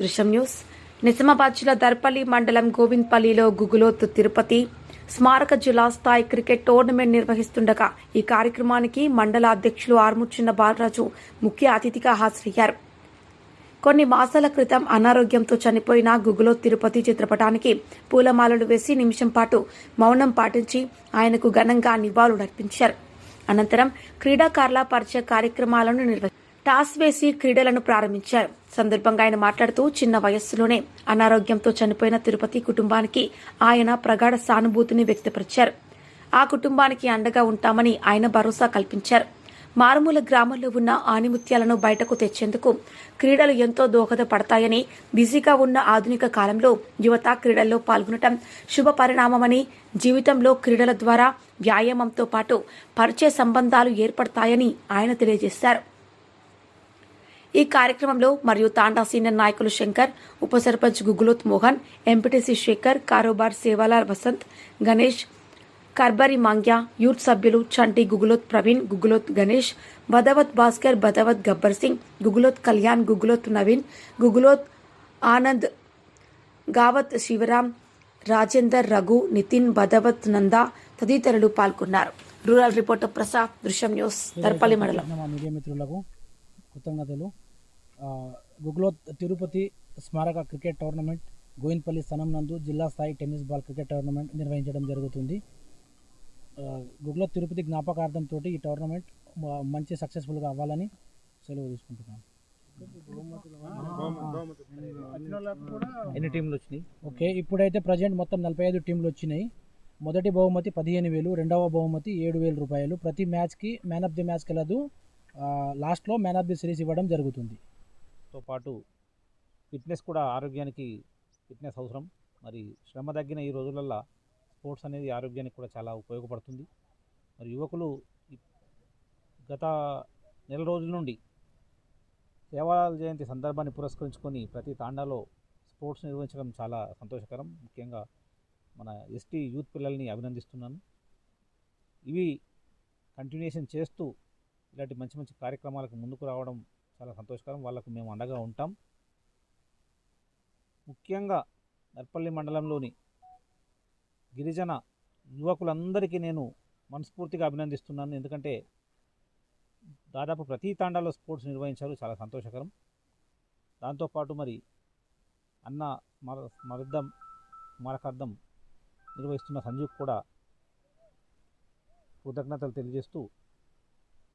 దృశ్యం న్యూస్. నిజామాబాద్ జిల్లా దర్పల్లి మండలం గోవింద్పల్లిలో గుగులోత్ తిరుపతి స్మారక జిల్లా స్థాయి క్రికెట్ టోర్నమెంట్ నిర్వహిస్తుండగా ఈ కార్యక్రమానికి మండల అధ్యక్షులు ఆర్ముచిన్న బాలరాజు ముఖ్య అతిథిగా హాజరయ్యారు. కొన్ని మాసాల క్రితం అనారోగ్యంతో చనిపోయిన గుగులో తిరుపతి చిత్రపటానికి పూలమాలలు వేసి నిమిషం పాటు మౌనం పాటించి ఆయనకు ఘనంగా నివాళులర్పించారు. అనంతరం క్రీడాకారుల పరిచయ కార్యక్రమాలను నిర్వహించారు టాస్ వేసి క్రీడలను ప్రారంభించారు. సందర్భంగా ఆయన మాట్లాడుతూ చిన్న వయస్సులోనే అనారోగ్యంతో చనిపోయిన తిరుపతి కుటుంబానికి ఆయన ప్రగాఢ సానుభూతిని వ్యక్తపరిచారు. ఆ కుటుంబానికి అండగా ఉంటామని ఆయన భరోసా కల్పించారు. మారుమూల గ్రామంలో ఉన్న ఆనిముత్యాలను బయటకు తెచ్చేందుకు క్రీడలు ఎంతో దోహదపడతాయని బిజీగా ఉన్న ఆధునిక కాలంలో యువత క్రీడల్లో పాల్గొనటం శుభ పరిణామమని జీవితంలో క్రీడల ద్వారా వ్యాయామంతో పాటు పరిచయ సంబంధాలు ఏర్పడతాయని ఆయన తెలియజేశారు. ఈ కార్యక్రమంలో మరియు తాండా సీనియర్ నాయకులు శంకర్ ఉప సర్పంచ్ గుగులోత్ మోహన్ ఎంపీటీసీ శేఖర్ కారోబార్ సేవాలాల్ వసంత్ గణేష్ కర్బరి మాంగ్య యూత్ సభ్యులు చంటి గుగులోత్ ప్రవీణ్ గుగులోత్ గణేష్ భదవత్ భాస్కర్ బదవత్ గబ్బర్ సింగ్ గుగులోత్ కళ్యాణ్ గుగులోత్ నవీన్ గుగులోత్ ఆనంద్ గావత్ శివరాం రాజేందర్ రఘు నితిన్ భదవత్ నందా తదితరులు పాల్గొన్నారు. రూరల్ రిపోర్టర్ ప్రసాద్ దృశ్యం న్యూస్ దర్పల్లి మండలం. మీడియా మిత్రులకు కృతజ్ఞతలు. గుగ్లో తిరుపతి స్మారక క్రికెట్ టోర్నమెంట్ గోయిన్పల్లి స్థానం నందు జిల్లా స్థాయి టెన్నిస్ బాల్ క్రికెట్ టోర్నమెంట్ నిర్వహించడం జరుగుతుంది. గుగ్లో తిరుపతి జ్ఞాపకార్థంతో ఈ టోర్నమెంట్ మంచి సక్సెస్ఫుల్గా అవ్వాలని సెలవు తీసుకుంటున్నాను ఎన్ని టీంలు వచ్చినాయి? ఓకే ఇప్పుడైతే ప్రజెంట్ మొత్తం నలభై ఐదు టీంలు వచ్చినాయి. మొదటి బహుమతి పదిహేను వేలు రెండవ బహుమతి ఏడు వేలు రూపాయలు. ప్రతి మ్యాచ్కి మ్యాన్ ఆఫ్ ది మ్యాచ్ కలదు లాస్ట్లో మ్యాన్ ఆఫ్ ది సిరీస్ ఇవ్వడం జరుగుతుంది. తో పాటు ఫిట్నెస్ కూడా ఆరోగ్యానికి ఫిట్నెస్ అవసరం. మరి శ్రమ తగ్గిన ఈ రోజులల్లో స్పోర్ట్స్ అనేది ఆరోగ్యానికి కూడా చాలా ఉపయోగపడుతుంది. మరి యువకులు గత నెల రోజుల నుండి సేవాలాల్ జయంతి సందర్భాన్ని పురస్కరించుకొని ప్రతి తాండాలో స్పోర్ట్స్ నిర్వహించడం చాలా సంతోషకరం. ముఖ్యంగా మన ఎస్టీ యూత్ పిల్లల్ని అభినందిస్తున్నాను. ఇవి కంటిన్యూషన్ చేస్తూ ఇలాంటి మంచి మంచి కార్యక్రమాలకు ముందుకు రావడం చాలా సంతోషకరం. వాళ్ళకు మేము అండగా ఉంటాం. ముఖ్యంగా నర్పల్లి మండలంలోని గిరిజన యువకులందరికీ నేను మనస్ఫూర్తిగా అభినందిస్తున్నాను. ఎందుకంటే దాదాపు ప్రతి తాండాలో స్పోర్ట్స్ నిర్వహించారు. చాలా సంతోషకరం. దాంతోపాటు మరి అన్న మర స్మర్థం స్మారకార్థం నిర్వహిస్తున్న సంజీవ్ కూడా కృతజ్ఞతలు తెలియజేస్తూ